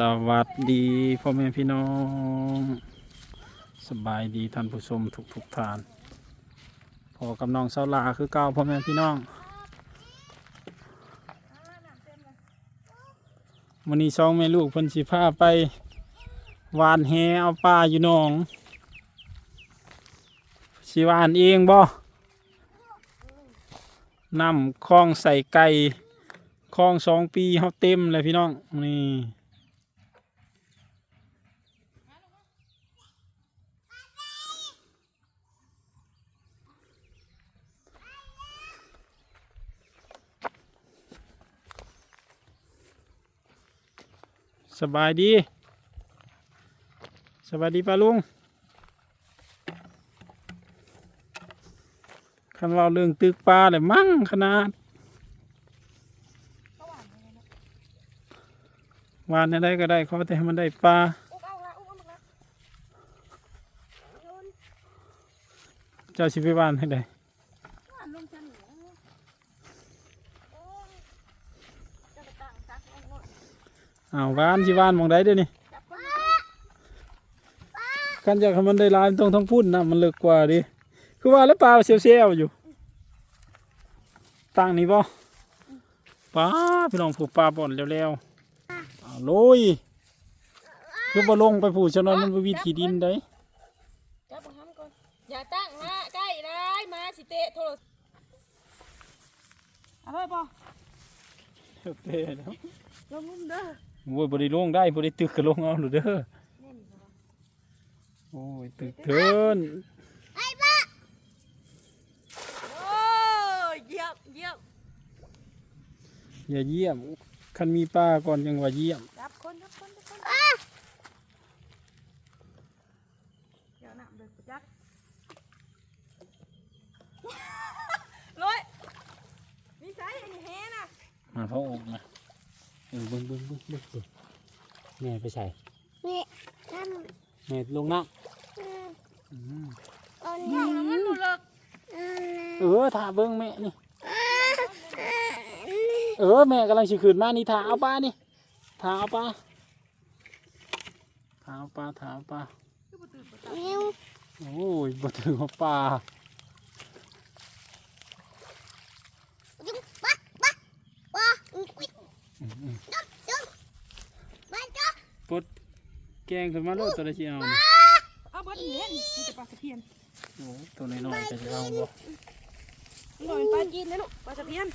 สวัสดีพ่อแม่พี่น้อง สบายดีท่านผู้ชมทุกทุกท่านพอกับน้องเสาลาคือเก้าพ่อแม่พี่น้องวันนี้สองแม่ลูกเพิ่นสิพาไปหวานแหเอาปลาอยู่หนองสิหวานเองบ่นำคลองใส่ไก่คลองสองปีเขาเต็มเลยพี่น้องนี่ สบายดีสบายดีป้าลุงคันเราเรื่องตึกปลาเลยมั่งขนาดวานได้ก็ได้ขอแต่ให้มันได้ปลาเจ้าชิไปวานให้ได้ อ่านลงจันเหนือโอ้ยจะไปตั้งซักลงโน่น อ้าววานชิวานหมองได้เดี๋ยวนี้จับคนขันจากให้มันได้ลายตรงท้องพุ่นนะมันเลิกกว่าดิคือว่าแล้วปลาเซลๆอยู่ตั้งนี่บ่ปลาพี่น้องผูกปลาบ่อนเร็วๆอ้าวโลยคือบ่ลงไปผูกฉะนั้นมันบ่มีที่ดินได้จับบังคับก่อนอย่าตั้งมาใกล้ได้มาสิเตะโทรศัพท์เอาไปปอเท่แล้วลงมุมเด้อ โอ้ยบ่ได้ลงได้บ่ได้ตึกก็ลงเอาหรือเด้อแน่นบ่โอ้ยตึกเทินโอ้ยเยี่ยมเยี่ยมอย่าเยี่ยมคันมีปลาก่อนยังว่าเยี่ยมจับคนจับคนจับคนเดี๋ยวน้ำเดือดจักร้อยมีสายอันนี้แฮน่ะมาพระองค์นะเออเบิ่งเบิ่งเบิ่งเบิ่งเบิ่งแม่ไปใส่นี่ทแม่ลงน้ำอืมำอืมอันเดี๋นี้ยวมันหลุดเลยอันนี้เออถ่าเบิ่งแม่นี่ เออแม่กำลังสิขึ้นมานี่ถ่าเอาปลานี่ถ่าเอาปลาถ่าเอาปลาถ่าเอาปลานิ้วโอ้ยบ่ถึงเอาปลาจุ๊บปะปะปะอุ้ย ปดแกงขึ้นมาโลดตัวเอานี่เอาเบิดเหรียญมันจะปลาสะเพียนโอ้ตัวน้อยๆจะเอาบ่มันบอกเป็นปลาจีนนะลูกปลาสะเพียน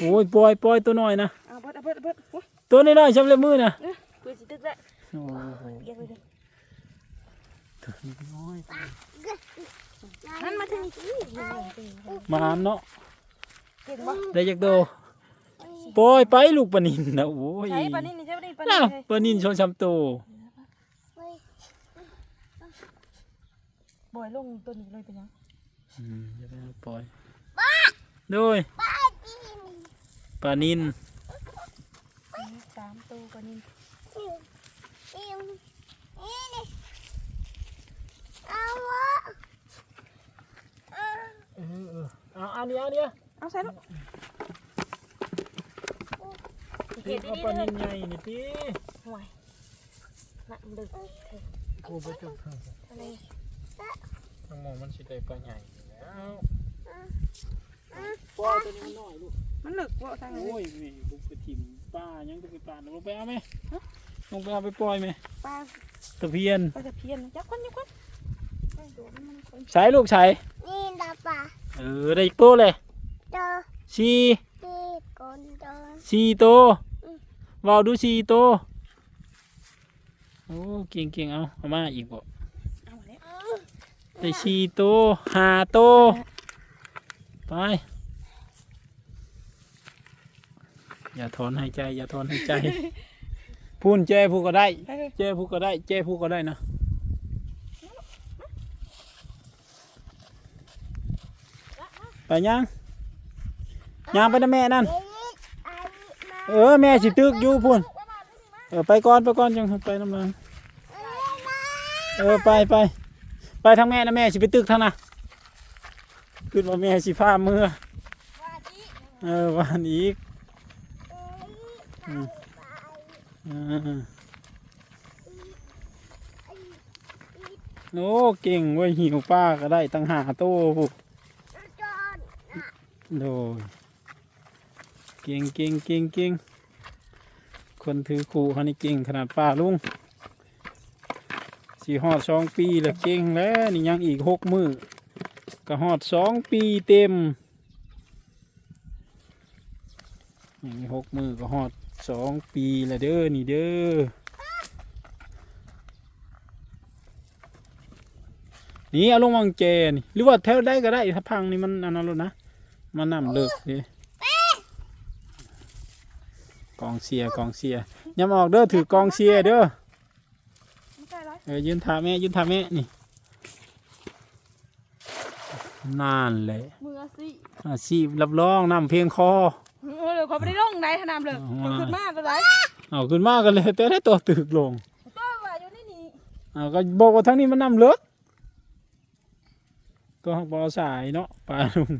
โอ้ยปล่อยปล่อยตัวน้อยนะเอาเบิดเอาเบิดเอาเบิดโอ้ยตัวน้อยๆชำเล็บมือนะเอ้ยเปิดสิตึกละโอ้ยตัวน้อยนั่นมาทางนี้มาหามเนาะได้จักโต ปล่อยไปลูกปลานินนะโอ้ยใช้ปลานิ่นี่ใช่ปลานิ่ปลาน่ะนิ่เลยปลานินชนชำโตเฮ้ยบ่อยลงตัวนี้เลยเป็นยังอืมอย่าไปเอาปล่อยโดยป้าจีนปลานินสามตัวปลานิ่นิ้วนิ้วนี่นี่เอาวะเอาเออเออเอาอันนี้อันนี้เอาใส่ลูกพี่ เอาปลานินใหญ่นี่พี่ห่วยน่ะมันดึกโอ้ไปจุกทางทะเลทางมองมันสิได้ปลาใหญ่แล้วปล่อยตัวนี้มันน้อยลูกมันลึกบ่ทางนี้โอ้ยแม่บุกไปถิ่มปลายังจะไปปลาลงไปเอาไหมลงไปเอาไปปล่อยไหมปลาตะเพียนปลาสะเพียนจับคนจับคนไปดูมันมันคนใช้ลูกใช้นี่ดาป่าเออได้อีกตัวเลยเจอสี่ ที่คนเจอสี่ตัววาวดูสี่ตัวโอ้เก่งเก่งๆเอาเอามาอีกบ่เอาแล้ว ได้สี่ตัวห้าตัวไป อย่าถอนหายใจ อย่าถอนหายใจ พูนเจ้ผู้ก็ได้ไปเลยเจ้ผู้ก็ได้ เจ้ผู้ก็ได้นะ ไปยัง ยังไปนะแม่นั่น เออแม่สิตึกอยู่พุ่นเออไปก่อนไปก่อนจังไปน้ำมันเออไปไปไปทางแม่นะแม่สิไปตึกทางนะขึ้นว่าแม่สิพาเมื่อเออวานอีกโอ้เก่งเว้ยหิวป้าก็ได้ตั้งหาโต้พุจอนโดย ก่งเก่งเก่งเก่งคนถือขู่เขานี่เก่งขนาดป้าลุงสี่หอดสองปีแล้วเก่งแล้วนี่ยังอีกหกมือก็หอดสองปีเต็มยังอีกหกมือก็หอดสองปีแล้วเด้อนี่เด้อนี่เอาลงวางแจนี่หรือว่าแถวได้ก็ได้ถ้าพังนี่มันอันนั้นแล้วนะมันนำเลิกดิ กองเสียกองเสียยำออกเด้อถือกองเสียเด้อไม่ใช่ไรเออยืนท่าแม่ยืนท่าแม่นี่นานเลยมืออาสิอาชีพรับรองนำเพียงคอเออเดี๋ยวเขาไม่ได้ลงไหนทนามเลยอ๋อเขาขึ้นมากก็ไรเอาขึ้นมากันเลยแต่ได้ตัวตึกลงก็ว่าอยู่นี่นี่เอาก็บอกว่าทั้งนี้มันนำเลิกก็บอสายเนาะปลาลุง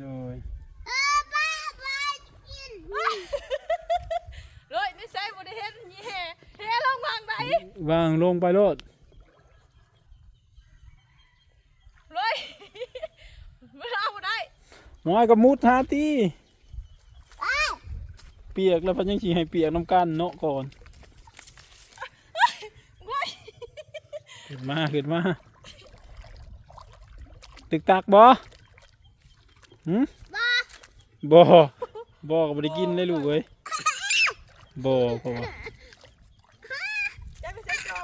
โดยเออป้าป้ากินเลยไม่ใช่บริเห็นยี่แห่แห่ลงวางไหนวางลงไปโลดเลยไม่เอาบ่ได้หมอยกับมุดหาตีอ้าวเปียกแล้วพันยังชีให้เปียกน้ำกันเนาะก่อนเลยขึ้นมาขึ้นมาตึกตักบ่ หืมบ่บ่ก็บ่ได้กินเลยลูกเอ้ยบ่พอจะไม่อ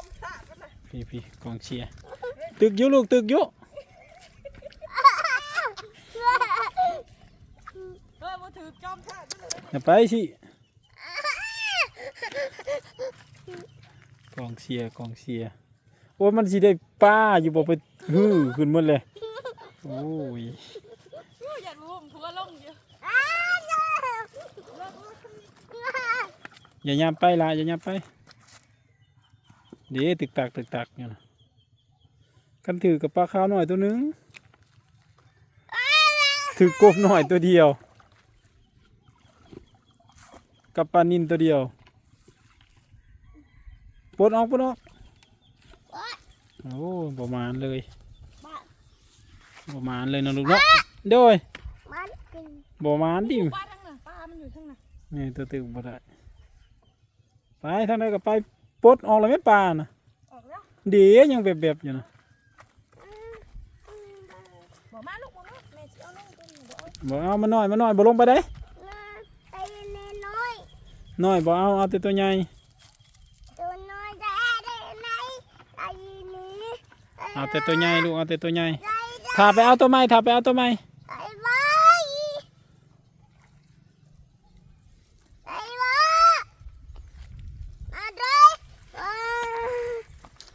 พี่พี่กองเชียร์ตึกอยู่ลูกตึกอยู่ออมาถือจอมสะกันเลยอย่าไปสิกองเชียร์กองเชียร์โอ้มันสิได้ป้าอยู่บ่ไปฮือขึ้นหมดเลยโอ้ย อู้อยากรู้ผมทัวลงเยอะ อ้าวเจ้า อย่าย่ำไปละอย่าย่ำไป เดี๋ยวตึกตักตึกตักอยู่นะกันถือกับปลาขาวหน่อยตัวหนึงถือกบหน่อยตัวเดียว กับปลานินตัวเดียวปลดออกปลดออกโอ้ประมาณเลยประมาณเลยนะลูกเนาะโดยมันกินประมาณดิป้าทั้งน่ะป้ามันอยู่ทั้งน่ะนี่ตัวตึกบ่ได้ ไปทางใดก็ไปปลดออกเลยไม่ปลานะออกแล้วเดี๋ยวยังแบบๆอยู่นะบอกมาลูกบอกมาแม่จะเอาลงตัวนี้บอกเอาบ่เอามาหน่อยมาหน่อยบ่ลงไปได้ไอ้เล็น้อยหน่อยบ่เอาเอาแต่ตัวใหญ่ตัวน้อยได้ได้ไหนไอ้นี้เอาแต่ตัวใหญ่ลูกเอาแต่ตัวใหญ่ได้ได้ ถ้าไปเอาตัวใหม่ถ้าไปเอาตัวใหม่ ไอ้บ้าไอ้บ้ามาด้วยอ่า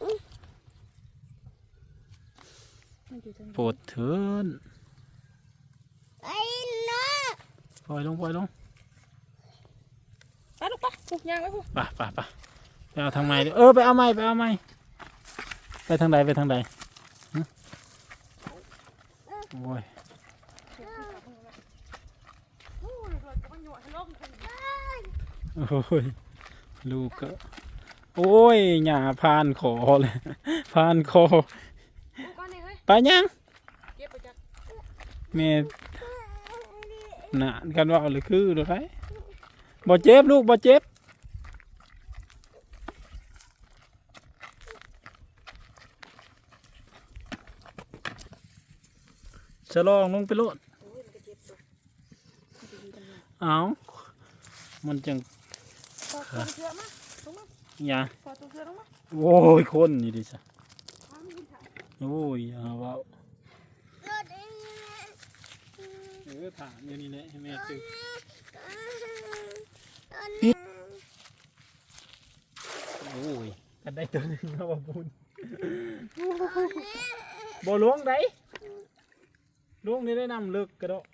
มันอยู่ทั้ง โปรดเถินไอ้น้าปล่อยลงปล่อยลงป้าลูกป้าผูกยางไว้ผูกไปไปไปไปเอาทางใหม่ดิเออไปเอาใหม่ไปเอาใหม่ไปทางใดไปทางใดหึโอ้ยโอ้ยรถก็มันหยวดให้ลงคนเดียวโอ้ยลูกก็โอ้ยหญ้าพานคอเลยพานคอ ลูกก้อนนี่เฮ้ยไปยังเก็บไปจากแม่น่ะกันว่าเอาหรือคือหรือไรบ่เจ็บลูกบ่เจ็บจะลองลงไปโลดโอ้ยมันก็เจ็บตัวเอามันจังขอตัวเสือมาลงมาอย่าขอตัวเสือลงมาโอ้ยคนนี่ดิจ้ะ อ้าวมีคนถ่าย โอ้ยเอาว่ารถไอ้นี่เออถามอยู่นี่แหละให้แม่ตึกนี่โอ้ยกันได้ตัวหนึงแล้วบ่บุญบ่ลวงไดลวงนี่ได้นำเลิกกระโดด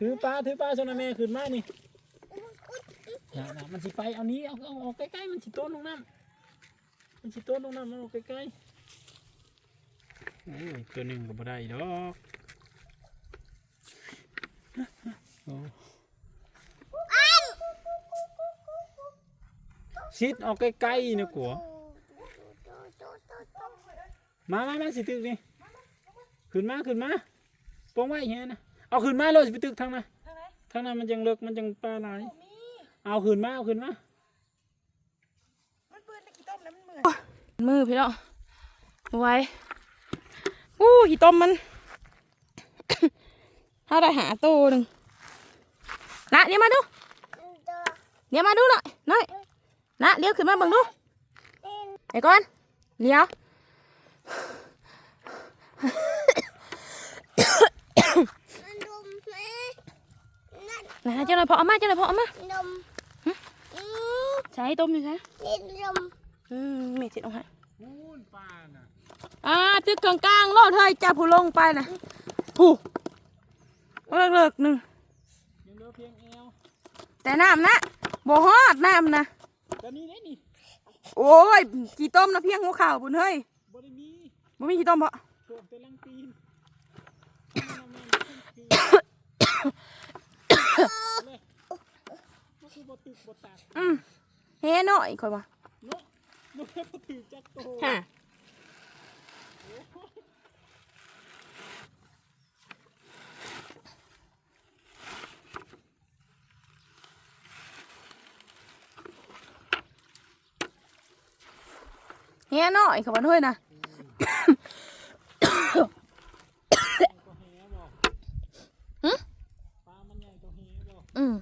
ถือปลาถือปลาชนะแม่ขึ้นมานี่อย่านะมันสิไปเอานี้เอาเอาออกใกล้ๆมันสิต้นลงน้ำมันสิต้นลงน้ำมันออกใกล้ๆ โอ้ตัวหนึ่งก็บ่ได้ดอกโอ้ชิดออกใกล้ๆนะกัวมามามาสิตึกนี่ขึ้นมาขึ้นมาปองไว้เฮียนะเอาขึ้นมาเลยสิไปตึกทางนั้นทางไหนทางนั้นมันจังเลิกมันจังปลาไหลเอาขึ้นมาเอาขึ้นมามันปืนตะกี้ต้มแล้วมันเหมือนมือพี่เน้องไว้ อู้หีต้มมันถ้าได้หาโตหนึ่งนะเดี๋ยวมาดู เดี๋ยวมาดูหน่อยหน่อยนะเลี้ยวขึ้นมาเบังดูไอ้ก้อนเลี้ยวมันดมไหมนั่นนะเจ้าหน่อยพอเอามาเจ้าหน่อยพอเอามาดมอืมใช้ต้มอยู่ใช่นี่ดมอืมเมจิตเอาให้พูนปลาน่ะ อ่าตึกกลางกลางๆโลดเฮ้ยจับผู้ลงไปนะผู้เลิกเลิกๆหนึ่งยังเหลือเพียงเอวแต่น้ำนะบ่ฮอดน้ำนะก็นี่ได้นี่โอ้ยกี่ต้มนะเพียงหัวเข่าวบุญเฮ้ยบ่ได้มีบ่มีกี่ต้มเพาะโฉบแต่ลังตีนเลยมันคือบ่ตึกบ่ตักอืมเฮ้หน่อยค่อยว่าเนาะบ่ได้บ่ตึกจักโตฮะ เฮ้หน่อยขาบอกเฮ้ยนะ ก็แหบ่ หึ ปลามันใหญ่ก็แหบ่ อืม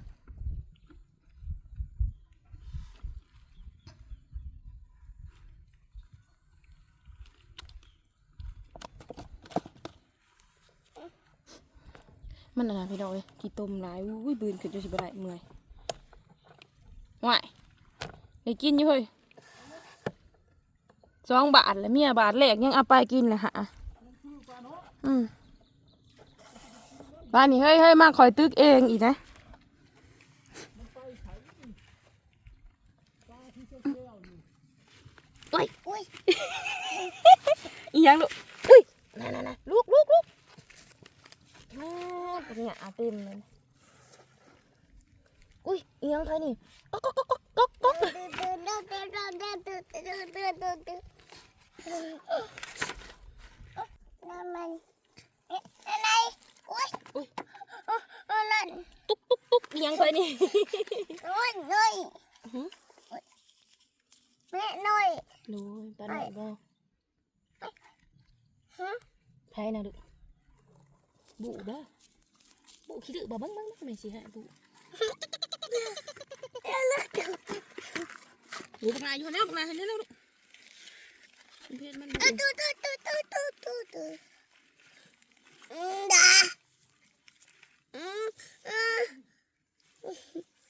มันอะไรพี่น้องเอ้ยกี่ต้มหลายอุ้ยบืนขึ้นจนสิบได้เมื่อยว่ายได้กินอยู่เฮ้ยสองบาทแล้วเมียบาทแรกยังเอาไปกินเลยฮะอืมบ้านนี้เฮ้ยเฮ้ยมาคอยตึกเองอีกนะโอ้ยอุ้ยอีหยังลูกอุ้ยนั่นนั่นลูกลูกลูกโอ้ย เนี่ยอาเต็มเลย อุ้ยอียงใครนี่ก๊อกก๊อกก๊อกก๊อกก๊อกน้ำมันอะไรอุ้ยอุ้ยนั่นตุ๊กตุ๊กตุ๊กอียงใครนี่น้อยน้อยแม่น้อยโอ้ยปลาหน่อยบ่ฮะไผนะลู บุบ่บุขี้ดื้อบ่เบังบังเบังไม่สิฮะบุบุปลาอยู่แล้วปลาอยู่แล้วลูกเพื่อนมันบุตู้ตู้ตู้ตู้ตู้ตู้ตู้อืมดาอืมอืม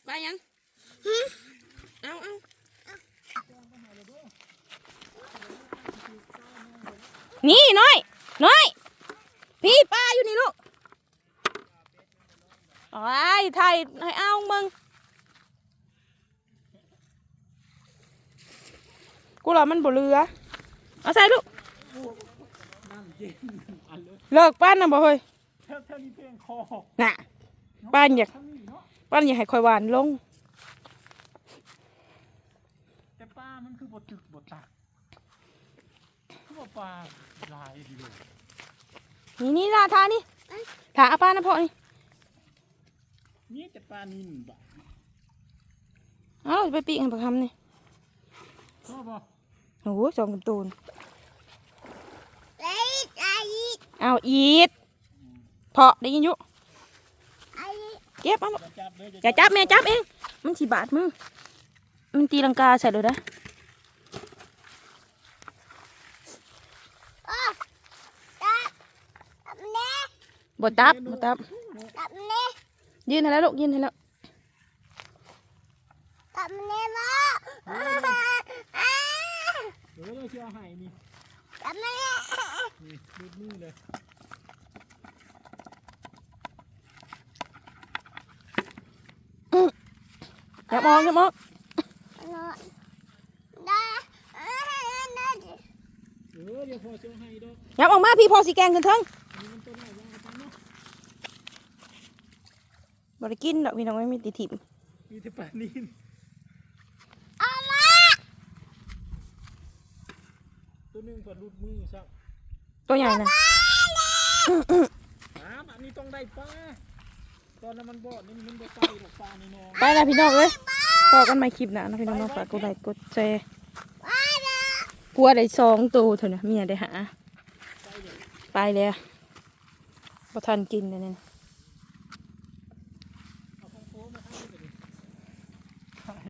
ปยังเอาเอานี่น้อย น้อย พี่ปลาอยู่นี่ลูก ไอ้ยไทยให้เอามึง กูหรอมันบ่เรือ เอาใส่ลูก เลิกปั้นนะบ่เฮ้ยแค่แค่นี้เพียงคอน่ะปั้นอยากทั้งนี้เนาะปั้นอยากให้คอยหวานลง แต่ปลามันคือบ่ตึกบ่ตักคือว่าปลาลายดีเลยนี่นี่ลาทานี่ทาเอาป้านะพ่อนี่ นี่แต่ปลานินบ่เอาไปปีกกันประคำนี่ชอบบ่โอ้โหสองกันตูนไอ้ไอ้เอาอีดเพาะได้ยินอยู่ไอ้เก็บเอาลูกอย่าจับเลยอย่าจับแม่จับเอง มันสีบาดมือ มันตีลังกาใส่เลยนะโอ้ตับตับเน่บ่ตับบ่ตับตับเน่ ยืนให้แล้วลูกยืนให้แล้วตับเน่มาอ้าเดี๋ยวเราเชื่อให้นี่ตับเน่นี่มืดมือเลยอย่ามองอย่ามองนอนได้อ่าได้เออเดี๋ยวพอเชื่อให้ดอกอย่าออกมาพี่พอสีแกงขึ้นเทั้ง นี่มันตัวไหนวางกันเนาะ บริกินดอกพี่น้องไม่มีติถิ่มมีแต่ปลานินเอามาตัวหนึงเปิดรูดมือซักตัวใหญ่นะอ้าวอันนี้ต้องได้ปลาตอนนั้นมันบอดนี่มันบ่ไปหรอกปลาในนองไปแล้วพี่น้องเอ้ยพอกันใหม่คลิปหนะนะพี่น้องมาฝากกดไลค์กดแชร์กลัวได้สองตัวเถอะนะเมียได้หาไปแล้วพอทันกินเลยเนี่ย